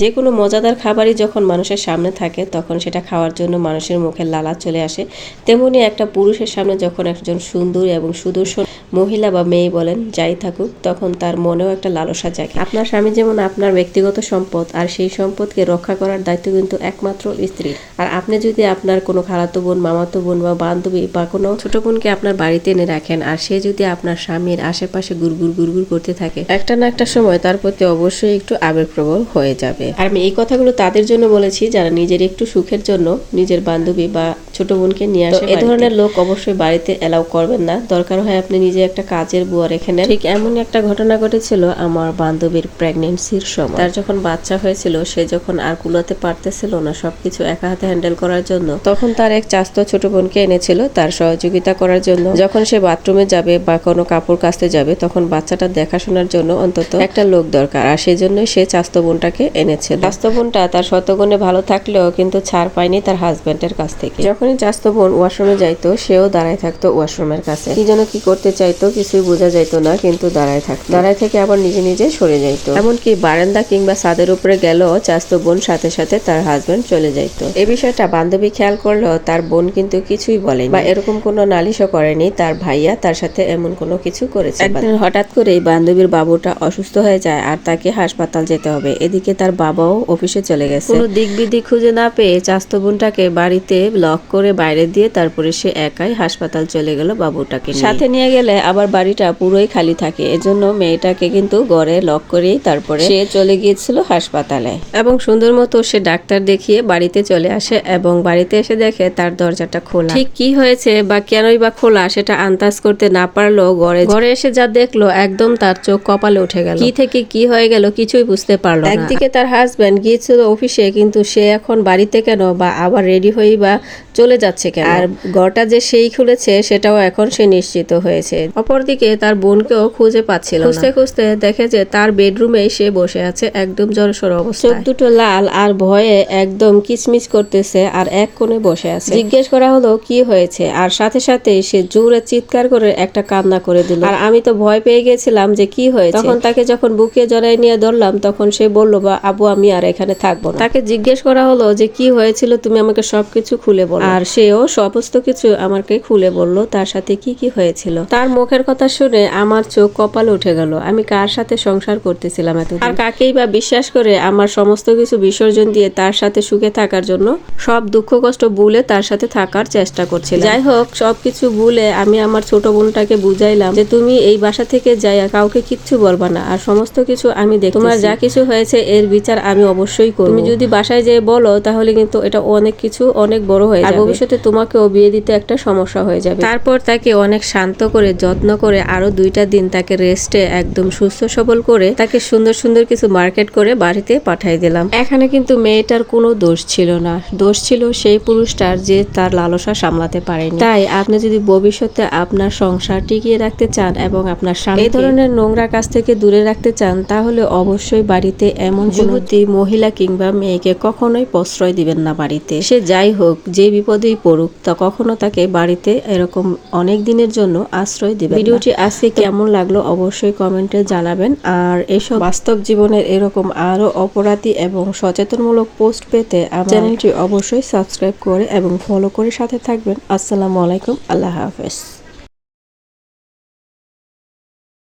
যে কোনো মজাদার খাবারই যখন মানুষের সামনে থাকে, তখন সেটা খাওয়ার জন্য মানুষের মুখে লালা চলে আসে। তেমনি একটা পুরুষের সামনে যখন একজন সুন্দর এবং সুদর্শন মহিলা বা মেয়ে বলেন, যাই থাকুক, তখন তার মনেও একটা লালসা জাগে। আপনার স্বামী যেমন আপনার ব্যক্তিগত সম্পদ, আর সেই সম্পদকে রক্ষা করার দায়িত্ব কিন্তু একমাত্র স্ত্রী আর আপনি যদি আপনার কোনো খালাতো বোন, মামাতো বোন বা বান্ধবী বা কোনো ছোট বোনকে আপনার বাড়িতে এনে রাখেন, আর সে যদি আপনার স্বামীর আশেপাশে গুড়গুড় গুড়গুড় করতে থাকে, একটা না একটা সময় তার প্রতি অবশ্যই একটু আবেগপ্রবল হয়ে যাবে। আর আমি এই কথাগুলো তাদের জন্য বলেছি যারা নিজের একটু সুখের জন্য নিজের বান্ধবী বা ছোট বোনকে নিয়ে আসে এ ধরনের লোক অবশ্যই বাড়িতে এলাও করবেন না। দরকার হয় আপনি নিজে একটা কাজের বুয়া রেখে নেন। ঠিক এমন একটা ঘটনা ঘটেছিল আমার বান্ধবীর প্রেগনেন্সির সময়। তার যখন বাচ্চা হয়েছিল সে যখন আর কুলাতে পারতেছিল না সবকিছু একা হাতে হ্যান্ডেল করার জন্য তখন তার এক চাস্ত ছোট বোনকে এনেছিল তার সহযোগিতা করার জন্য। যখন সে বাথরুমে যাবে বা কোনো কাপড় কাচতে যাবে তখন বাচ্চাটা দেখাশোনার জন্য অন্তত একটা লোক দরকার আর সেই জন্যই সে চাস্ত বোনটাকে এনেছিল। চাস্ত বোনটা তার শতগুণে ভালো থাকলেও কিন্তু ছাড় পায়নি তার হাজবেন্ডের কাছ থেকে। যখনই চাস্ত বোন ওয়াশরুমে যাইতো, সেও দাঁড়ায় থাকতো ওয়াশরুমের কাছে। কি যেন কি করতে চাইতো কিছুই বোঝা যাইতো না, কিন্তু দাঁড়ায় থাকতো। দাঁড়ায় থেকে আবার নিজে নিজে সরে যাইতো। এমনকি বারান্দা কিংবা ছাদের উপরে গেলেও চাস্ত বোন সাথে সাথে তার হাজবেন্ড চলে যাইতো। এই বিষয়টা বান্ধবী খেয়াল করলেও তার বোন কিন্তু কিছুই বলেনি বা এরকম কোনো নালিশও করেনি, তার ভাইয়া তার সাথে এমন কোনো কিছু করেছে একদিন হঠাৎ করেই বান্ধবীর বাবুটা অসুস্থ হয়ে যায় আর তাকে হাসপাতাল যেতে হবে। এদিকে তার বাবাও অফিসে চলে গেছে। কোনো দিক বিদিক খুঁজে না পেয়ে চাস্ত বোনটাকে বাড়িতে লক করে বাইরে দিয়ে তারপরে সে একাই হাসপাতাল চলে গেল বাবুটাকে সাথে নিয়ে গেলে আবার বাড়িটা পুরোই খালি থাকে এজন্য মেয়েটাকে কিন্তু ঘরে লক করেই তারপরে সে চলে গিয়েছিল হাসপাতালে। এবং সুন্দর মতো সে ডাক্তার দেখিয়ে বাড়িতে চলে আসে এবং বাড়িতে এসে দেখে তার দরজাটা খোলা। ঠিক কি হয়েছে বা কেনই বা খোলা সেটা আন্দাজ করতে না পারল ঘরে। ঘরে এসে যা দেখল একদম তার চোখ কপালে উঠে গেল। কি থেকে কি হয়ে গেল কিছুই বুঝতে পারল একদিকে তার হাজবেন্ড গিয়েছিল অফিসে কিন্তু সে এখন বাড়িতে কেন বা আবার রেডি হয়েই বা চলে যাচ্ছে কেন? আর ঘরটা যে সেই খুলেছে সেটাও এখন সে নিশ্চিত হয়েছে। অপরদিকে তার বোনকেও খুঁজে পাচ্ছিল খুঁজতে খুঁজতে দেখে যে তার বেডরুমে সে বসে আছে একদম জড়সড় অবস্থা চোখ দুটো লাল আর ভয়ে একদম কিচমিচ করতেছে আর এক কোণে বসে আছে। জিজ্ঞেস করা হলো কি হয়েছে? আর সাথে সাথে সে জোরে চিৎকার করে একটা কান্না করে দিল। আর আমি তো ভয় পেয়ে গেছিলাম যে কি হয়েছে। তখন তাকে যখন বুকে জড়াই নিয়ে ধরলাম তখন সে বলল বা আবু আমি আর এখানে থাকব না। তাকে জিজ্ঞেস করা হলো যে কি হয়েছিল? তুমি আমাকে সবকিছু খুলে বলো। আর সেও সমস্ত কিছু আমাকে খুলে বলল, তার সাথে কি কি হয়েছিল? তার মুখের কথা শুনে আমার চোখ কপালে উঠে গেল। আমি কার সাথে সংসার করতেছিলাম এত আর কাকেই বা বিশ্বাস করে আমার সমস্ত কিছু বিসর্জন দিয়ে তার সাথে সুখে থাকার জন্য সব দুঃখ কষ্ট ভুলে তার সাথে থাকার চেষ্টা করছিলাম। যাই হোক সবকিছু ভুলে আমি আমার ছোট বোনটাকে বুঝাইলাম যে, তুমি এই বাসা থেকে যাইয়া কাউকে কিচ্ছু বলবা না। আর সমস্ত কিছু আমি দেখ তোমার যা কিছু হয়েছে এর বিচার আমি অবশ্যই করব। তুমি যদি বাসায় যেয়ে বলো, তাহলে কিন্তু এটা অনেক কিছু অনেক বড় হয়ে যাবে। ভবিষ্যতে তোমাকেও বিয়ে দিতে একটা সমস্যা হয়ে যাবে। তারপর তাকে অনেক শান্ত করে যত্ন করে আরও দুইটা দিন তাকে রেস্টে একদম সুস্থ সবল করে তাকে সুন্দর সুন্দর কিছু মার্কেট করে বাড়িতে পাঠাই দিলাম। এখানে কিন্তু মেয়েটার কোনো দোষ ছিল না। দোষ ছিল সেই পুরুষটার যে তার লালসা সামলাতে পারেনি। তাই আপনি যদি ভবিষ্যতে আপনার সংসার টিকিয়ে রাখতে চান এবং আপনার স্বামী এই ধরনের নোংরা কাজ থেকে দূরে রাখতে চান তাহলে অবশ্যই বাড়িতে এমন যুবতী মহিলা কিংবা মেয়েকে কখনোই প্রশ্রয় দিবেন না বাড়িতে। সে যাই হোক যে বিপদেই পড়ুক, তা কখনো তাকে বাড়িতে এরকম অনেক দিনের জন্য আশ্রয় দেবে ভিডিওটি আজকে কেমন লাগল অবশ্যই কমেন্টে জানাবেন। আর এসব বাস্তব জীবনের এরকম আরও অপরাধী এবং সচেতনমূলক পোস্ট পেতে চ্যানেলটি অবশ্যই সাবস্ক্রাইব করে এবং ফলো করে সাথে থাকবেন। আসসালামু আলাইকুম, আল্লাহ হাফেজ।